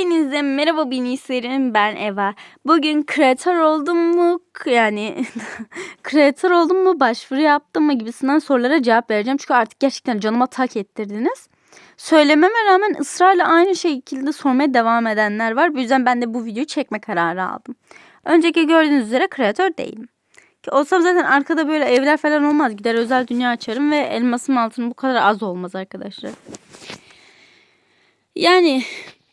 Hepinize merhaba biniserim ben Eva. Bugün kreatör oldum mu yani kreatör oldum mu başvuru yaptım mı gibisinden sorulara cevap vereceğim. Çünkü artık gerçekten canıma tak ettirdiniz. Söylememe rağmen ısrarla aynı şekilde sormaya devam edenler var. Bu yüzden ben de bu videoyu çekme kararı aldım. Önceki gördüğünüz üzere kreatör değilim. Ki olsam zaten arkada böyle evler falan olmaz. Gider özel dünya açarım ve elmasım altın bu kadar az olmaz arkadaşlar. Yani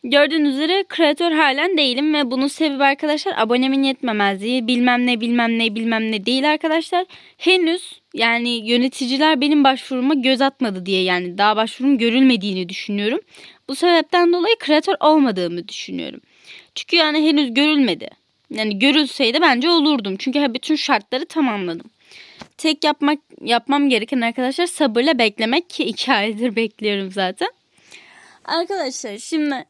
gördüğünüz üzere kreatör halen değilim ve bunun sebebi arkadaşlar abonemin yetmemezliği bilmem ne bilmem ne bilmem ne değil arkadaşlar. Henüz yani yöneticiler benim başvuruma göz atmadı diye yani daha başvurum görülmediğini düşünüyorum. Bu sebepten dolayı kreatör olmadığımı düşünüyorum. Çünkü yani henüz görülmedi. Yani görülseydi bence olurdum. Çünkü bütün şartları tamamladım. Tek yapmak yapmam gereken arkadaşlar sabırla beklemek ki iki aydır bekliyorum zaten. Arkadaşlar şimdi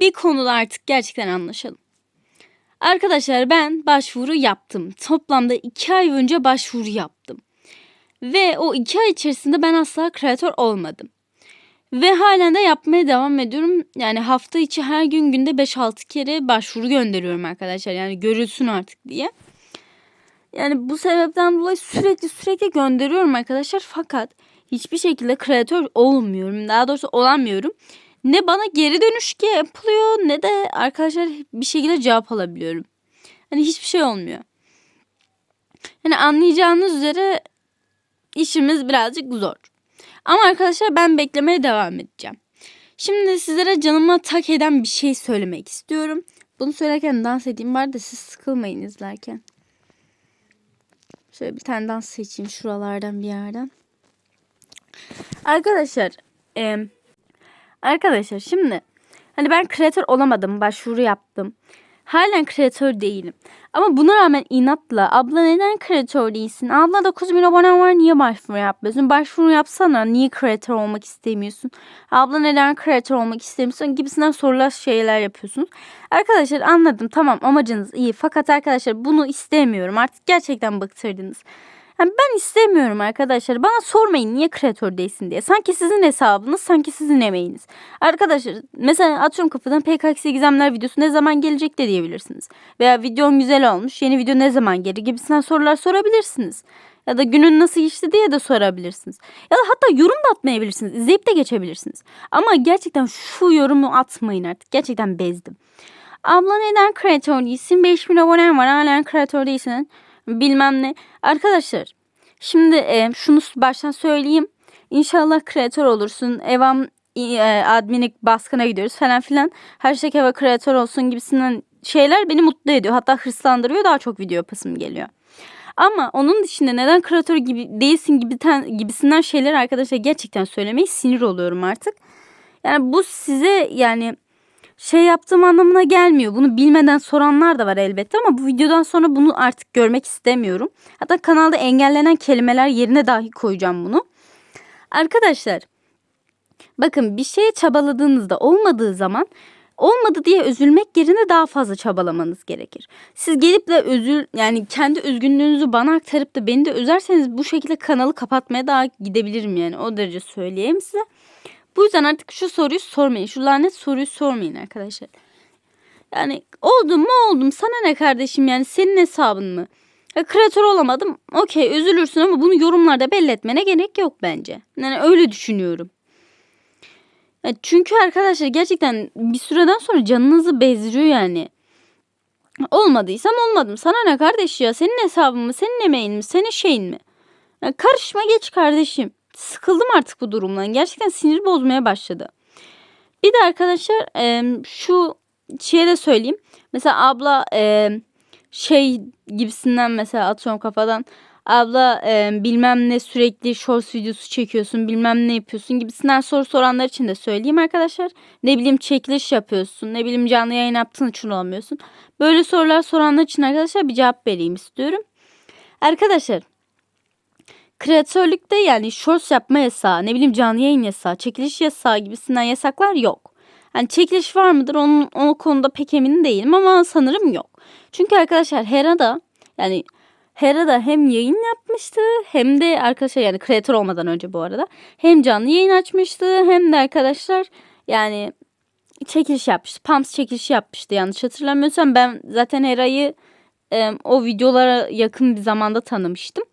bir konuda artık gerçekten anlaşalım. Arkadaşlar ben başvuru yaptım. Toplamda iki ay önce başvuru yaptım. Ve o iki ay içerisinde ben asla kreatör olmadım. Ve halen de yapmaya devam ediyorum. Yani hafta içi her gün günde 5-6 kere başvuru gönderiyorum arkadaşlar. Yani görülsün artık diye. Yani bu sebepten dolayı sürekli sürekli gönderiyorum arkadaşlar. Fakat hiçbir şekilde kreatör olmuyorum. Daha doğrusu olamıyorum. Ne bana geri dönüş yapılıyor ne de arkadaşlar bir şekilde cevap alabiliyorum. Hani hiçbir şey olmuyor. Hani anlayacağınız üzere işimiz birazcık zor. Ama arkadaşlar ben beklemeye devam edeceğim. Şimdi sizlere canıma tak eden bir şey söylemek istiyorum. Bunu söylerken dans edeyim var da siz sıkılmayın izlerken. Şöyle bir tane dans seçeyim şuralardan bir yerden. Arkadaşlar, e, arkadaşlar şimdi hani ben kreatör olamadım, başvuru yaptım. Halen kreatör değilim. Ama buna rağmen inatla abla neden kreatör değilsin? Abla 9 bin abonen var niye başvuru yapmıyorsun? Başvuru yapsana niye kreatör olmak istemiyorsun? Abla neden kreatör olmak istemiyorsun? Gibisinden sorular şeyler yapıyorsunuz. Arkadaşlar anladım tamam amacınız iyi. Fakat arkadaşlar bunu istemiyorum. Artık gerçekten bıktırdınız. Yani ben istemiyorum arkadaşlar. Bana sormayın niye kreatör değilsin diye. Sanki sizin hesabınız, sanki sizin emeğiniz. Arkadaşlar mesela atıyorum kafadan PKX gizemler videosu ne zaman gelecek de diyebilirsiniz. Veya videom güzel olmuş, yeni video ne zaman gelir gibisinden sorular sorabilirsiniz. Ya da günün nasıl geçti diye de sorabilirsiniz. Ya da hatta yorum da atmayabilirsiniz. İzleyip de geçebilirsiniz. Ama gerçekten şu yorumu atmayın artık. Gerçekten bezdim. Abla neden kreatör değilsin? 5000 abonen var hala kreatör değilsin bilmem ne. Arkadaşlar şimdi e, şunu baştan söyleyeyim. İnşallah kreatör olursun. Evam e, adminik baskına gidiyoruz falan filan. Her şey eva kreatör olsun gibisinden şeyler beni mutlu ediyor. Hatta hırslandırıyor. Daha çok video yapasım geliyor. Ama onun dışında neden kreatör gibi değilsin gibi ten, gibisinden şeyler arkadaşlar gerçekten söylemeyi sinir oluyorum artık. Yani bu size yani şey yaptığım anlamına gelmiyor. Bunu bilmeden soranlar da var elbette ama bu videodan sonra bunu artık görmek istemiyorum. Hatta kanalda engellenen kelimeler yerine dahi koyacağım bunu. Arkadaşlar bakın bir şeye çabaladığınızda olmadığı zaman olmadı diye üzülmek yerine daha fazla çabalamanız gerekir. Siz gelip de özür yani kendi üzgünlüğünüzü bana aktarıp da beni de üzerseniz bu şekilde kanalı kapatmaya daha gidebilirim yani o derece söyleyeyim size. Bu yüzden artık şu soruyu sormayın. Şu lanet soruyu sormayın arkadaşlar. Yani oldum mu oldum sana ne kardeşim yani senin hesabın mı? Ya, kreatör olamadım okey üzülürsün ama bunu yorumlarda belli etmene gerek yok bence. Yani öyle düşünüyorum. Ya, çünkü arkadaşlar gerçekten bir süreden sonra canınızı bezdiriyor yani. Olmadıysam olmadım. Sana ne kardeş ya? Senin hesabın mı? Senin emeğin mi? Senin şeyin mi? Ya, karışma geç kardeşim sıkıldım artık bu durumdan. Gerçekten sinir bozmaya başladı. Bir de arkadaşlar e, şu şeye de söyleyeyim. Mesela abla e, şey gibisinden mesela atıyorum kafadan. Abla e, bilmem ne sürekli shorts videosu çekiyorsun bilmem ne yapıyorsun gibisinden soru soranlar için de söyleyeyim arkadaşlar. Ne bileyim çekiliş yapıyorsun ne bileyim canlı yayın yaptığın için olamıyorsun. Böyle sorular soranlar için arkadaşlar bir cevap vereyim istiyorum. Arkadaşlar kreatörlükte yani shorts yapma yasağı, ne bileyim canlı yayın yasağı, çekiliş yasağı gibisinden yasaklar yok. Yani çekiliş var mıdır onun o konuda pek emin değilim ama sanırım yok. Çünkü arkadaşlar Hera'da yani Hera'da hem yayın yapmıştı hem de arkadaşlar yani kreatör olmadan önce bu arada hem canlı yayın açmıştı hem de arkadaşlar yani çekiliş yapmıştı. Pumps çekilişi yapmıştı yanlış hatırlamıyorsam. Ben zaten Hera'yı e, o videolara yakın bir zamanda tanımıştım.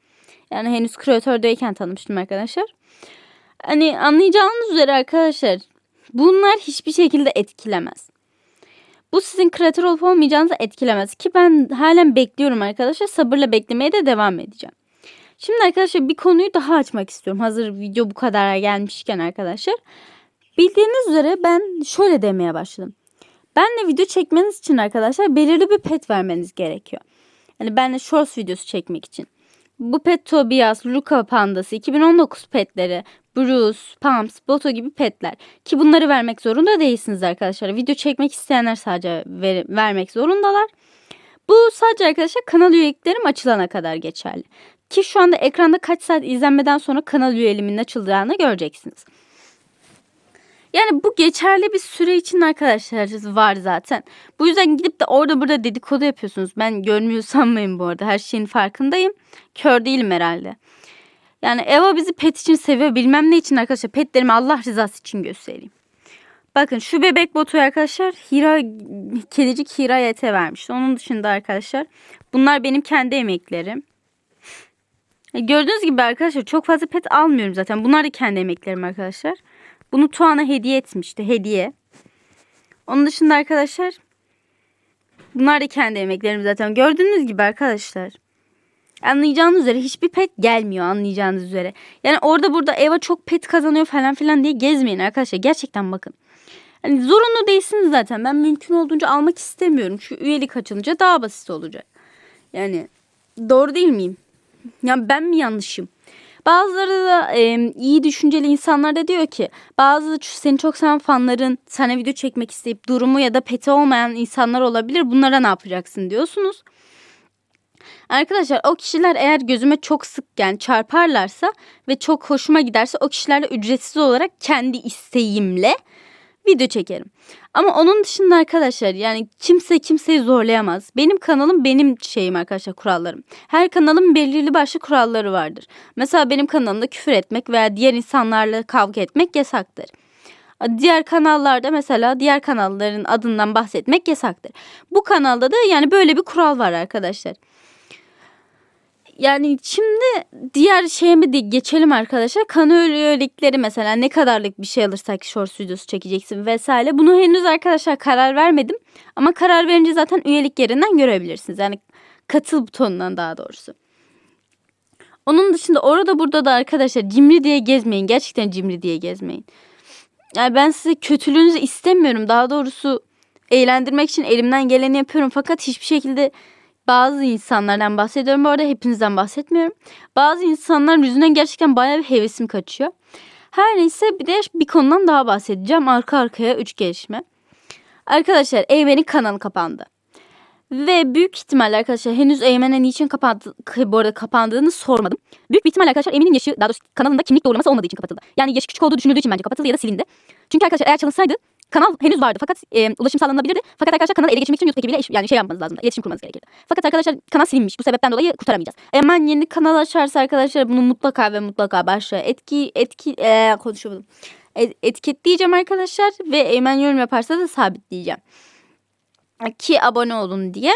Yani henüz kreatördeyken tanımıştım arkadaşlar. Hani anlayacağınız üzere arkadaşlar bunlar hiçbir şekilde etkilemez. Bu sizin kreatör olup olmayacağınızı etkilemez. Ki ben halen bekliyorum arkadaşlar. Sabırla beklemeye de devam edeceğim. Şimdi arkadaşlar bir konuyu daha açmak istiyorum. Hazır video bu kadar gelmişken arkadaşlar. Bildiğiniz üzere ben şöyle demeye başladım. Benle video çekmeniz için arkadaşlar belirli bir pet vermeniz gerekiyor. Yani benle shorts videosu çekmek için. Bu pet Tobias, Luca Pandası, 2019 petleri, Bruce, Pumps, Boto gibi petler. Ki bunları vermek zorunda değilsiniz arkadaşlar. Video çekmek isteyenler sadece ver, vermek zorundalar. Bu sadece arkadaşlar kanal üyeliklerim açılana kadar geçerli. Ki şu anda ekranda kaç saat izlenmeden sonra kanal üyeliğimin açılacağını göreceksiniz. Yani bu geçerli bir süre için arkadaşlar var zaten. Bu yüzden gidip de orada burada dedikodu yapıyorsunuz. Ben görmüyor sanmayın bu arada. Her şeyin farkındayım. Kör değilim herhalde. Yani Eva bizi pet için seviyor. Bilmem ne için arkadaşlar. Petlerimi Allah rızası için göstereyim. Bakın şu bebek botu arkadaşlar Hira kedicik Hira YT vermiş. Onun dışında arkadaşlar bunlar benim kendi emeklerim. E, Gördüğünüz gibi arkadaşlar çok fazla pet almıyorum zaten. Bunlar da kendi emeklerim arkadaşlar. Bunu Tuana hediye etmişti. Hediye. Onun dışında arkadaşlar bunlar da kendi emeklerim zaten. Gördüğünüz gibi arkadaşlar. Anlayacağınız üzere hiçbir pet gelmiyor anlayacağınız üzere. Yani orada burada Eva çok pet kazanıyor falan filan diye gezmeyin arkadaşlar. Gerçekten bakın. Hani zorunlu değilsiniz zaten. Ben mümkün olduğunca almak istemiyorum. Şu üyelik açılınca daha basit olacak. Yani doğru değil miyim? Ya ben mi yanlışım? Bazıları da e, iyi düşünceli insanlar da diyor ki bazı seni çok seven fanların sana video çekmek isteyip durumu ya da peti olmayan insanlar olabilir. Bunlara ne yapacaksın diyorsunuz. Arkadaşlar o kişiler eğer gözüme çok sık yani çarparlarsa ve çok hoşuma giderse o kişilerle ücretsiz olarak kendi isteğimle video çekerim. Ama onun dışında arkadaşlar yani kimse kimseyi zorlayamaz. Benim kanalım benim şeyim arkadaşlar kurallarım. Her kanalın belirli başlı kuralları vardır. Mesela benim kanalımda küfür etmek veya diğer insanlarla kavga etmek yasaktır. Diğer kanallarda mesela diğer kanalların adından bahsetmek yasaktır. Bu kanalda da yani böyle bir kural var arkadaşlar. Yani şimdi diğer şeyime de geçelim arkadaşlar. Kanal üyelikleri mesela ne kadarlık bir şey alırsak short videosu çekeceksin vesaire. Bunu henüz arkadaşlar karar vermedim. Ama karar verince zaten üyelik yerinden görebilirsiniz. Yani katıl butonundan daha doğrusu. Onun dışında orada burada da arkadaşlar cimri diye gezmeyin. Gerçekten cimri diye gezmeyin. Yani ben size kötülüğünüzü istemiyorum. Daha doğrusu eğlendirmek için elimden geleni yapıyorum. Fakat hiçbir şekilde bazı insanlardan bahsediyorum. Bu arada hepinizden bahsetmiyorum. Bazı insanlar yüzünden gerçekten bayağı bir hevesim kaçıyor. Her neyse bir de bir konudan daha bahsedeceğim. Arka arkaya 3 gelişme. Arkadaşlar Eymen'in kanalı kapandı. Ve büyük ihtimalle arkadaşlar henüz Eymen'e niçin kapandı, bu arada kapandığını sormadım. Büyük bir ihtimalle arkadaşlar Eymen'in yaşı daha doğrusu kanalında kimlik doğrulaması olmadığı için kapatıldı. Yani yaşı küçük olduğu düşünüldüğü için bence kapatıldı ya da silindi. Çünkü arkadaşlar eğer çalınsaydı kanal henüz vardı fakat e, ulaşım sağlanabilirdi. Fakat arkadaşlar kanalı ele geçirmek için YouTube ekibiyle iş- yani şey yapmanız lazım. İletişim kurmanız gerekirdi. Fakat arkadaşlar kanal silinmiş. Bu sebepten dolayı kurtaramayacağız. Hemen yeni kanal açarsa arkadaşlar bunu mutlaka ve mutlaka başla etki etki e, konuşamadım. Et, etiketleyeceğim arkadaşlar ve Eymen yorum yaparsa da sabitleyeceğim. Ki abone olun diye.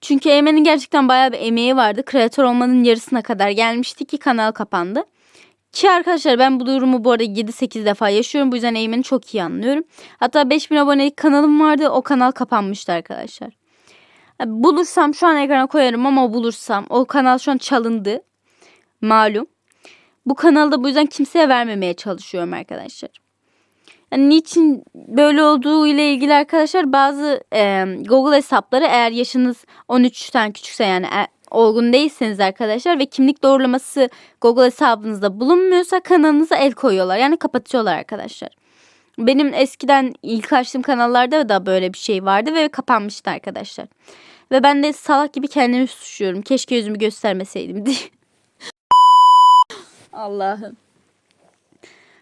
Çünkü Eymen'in gerçekten bayağı bir emeği vardı. Kreatör olmanın yarısına kadar gelmişti ki kanal kapandı. Ki arkadaşlar ben bu durumu bu arada 7-8 defa yaşıyorum. Bu yüzden Eymen'i çok iyi anlıyorum. Hatta 5000 abonelik kanalım vardı. O kanal kapanmıştı arkadaşlar. Bulursam şu an ekrana koyarım ama bulursam o kanal şu an çalındı. Malum. Bu kanalda bu yüzden kimseye vermemeye çalışıyorum arkadaşlar. Yani niçin böyle olduğu ile ilgili arkadaşlar bazı e, Google hesapları eğer yaşınız 13'ten küçükse yani e, olgun değilseniz arkadaşlar ve kimlik doğrulaması Google hesabınızda bulunmuyorsa kanalınıza el koyuyorlar. Yani kapatıyorlar arkadaşlar. Benim eskiden ilk açtığım kanallarda da böyle bir şey vardı ve kapanmıştı arkadaşlar. Ve ben de salak gibi kendimi suçluyorum. Keşke yüzümü göstermeseydim diye. Allah'ım.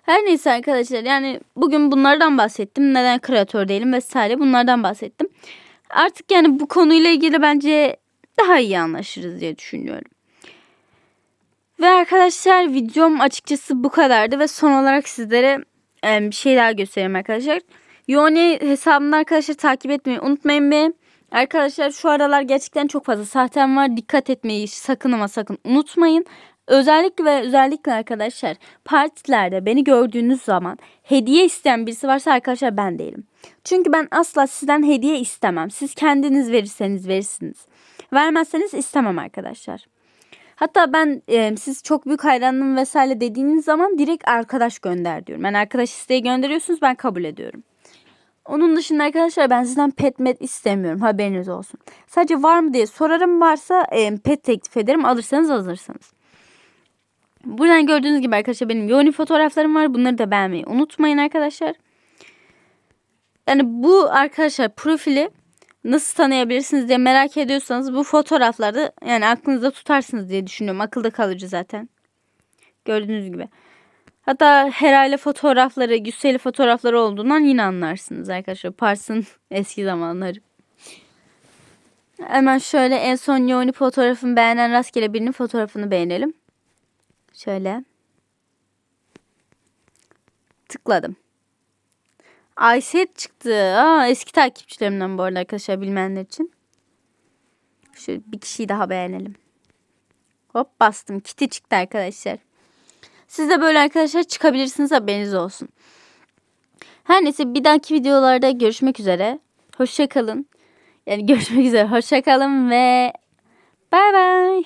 Her neyse arkadaşlar yani bugün bunlardan bahsettim. Neden kreatör değilim vesaire bunlardan bahsettim. Artık yani bu konuyla ilgili bence daha iyi anlaşırız diye düşünüyorum. Ve arkadaşlar videom açıkçası bu kadardı ve son olarak sizlere bir şey daha göstereyim arkadaşlar. Yoni hesabını arkadaşlar takip etmeyi unutmayın be. Arkadaşlar şu aralar gerçekten çok fazla sahtem var. Dikkat etmeyi sakın ama sakın unutmayın. Özellikle ve özellikle arkadaşlar partilerde beni gördüğünüz zaman hediye isteyen birisi varsa arkadaşlar ben değilim. Çünkü ben asla sizden hediye istemem. Siz kendiniz verirseniz verirsiniz. Vermezseniz istemem arkadaşlar. Hatta ben e, siz çok büyük hayranım vesaire dediğiniz zaman direkt arkadaş gönder diyorum. Yani arkadaş isteği gönderiyorsunuz ben kabul ediyorum. Onun dışında arkadaşlar ben sizden pet met istemiyorum haberiniz olsun. Sadece var mı diye sorarım varsa e, pet teklif ederim alırsanız alırsanız. Buradan gördüğünüz gibi arkadaşlar benim Yoni fotoğraflarım var. Bunları da beğenmeyi unutmayın arkadaşlar. Yani bu arkadaşlar profili nasıl tanıyabilirsiniz diye merak ediyorsanız bu fotoğraflarda yani aklınızda tutarsınız diye düşünüyorum. Akılda kalıcı zaten. Gördüğünüz gibi. Hatta herhalde fotoğrafları, güzel fotoğrafları olduğundan yine anlarsınız arkadaşlar. Pars'ın eski zamanları. Hemen şöyle en son Yoni fotoğrafını beğenen rastgele birinin fotoğrafını beğenelim. Şöyle. Tıkladım. Ayset çıktı. Aa, eski takipçilerimden bu arada arkadaşlar bilmeyenler için. Şöyle bir kişiyi daha beğenelim. Hop bastım. Kiti çıktı arkadaşlar. Siz de böyle arkadaşlar çıkabilirsiniz haberiniz olsun. Her neyse bir dahaki videolarda görüşmek üzere. Hoşçakalın. Yani görüşmek üzere. Hoşçakalın ve bay bay.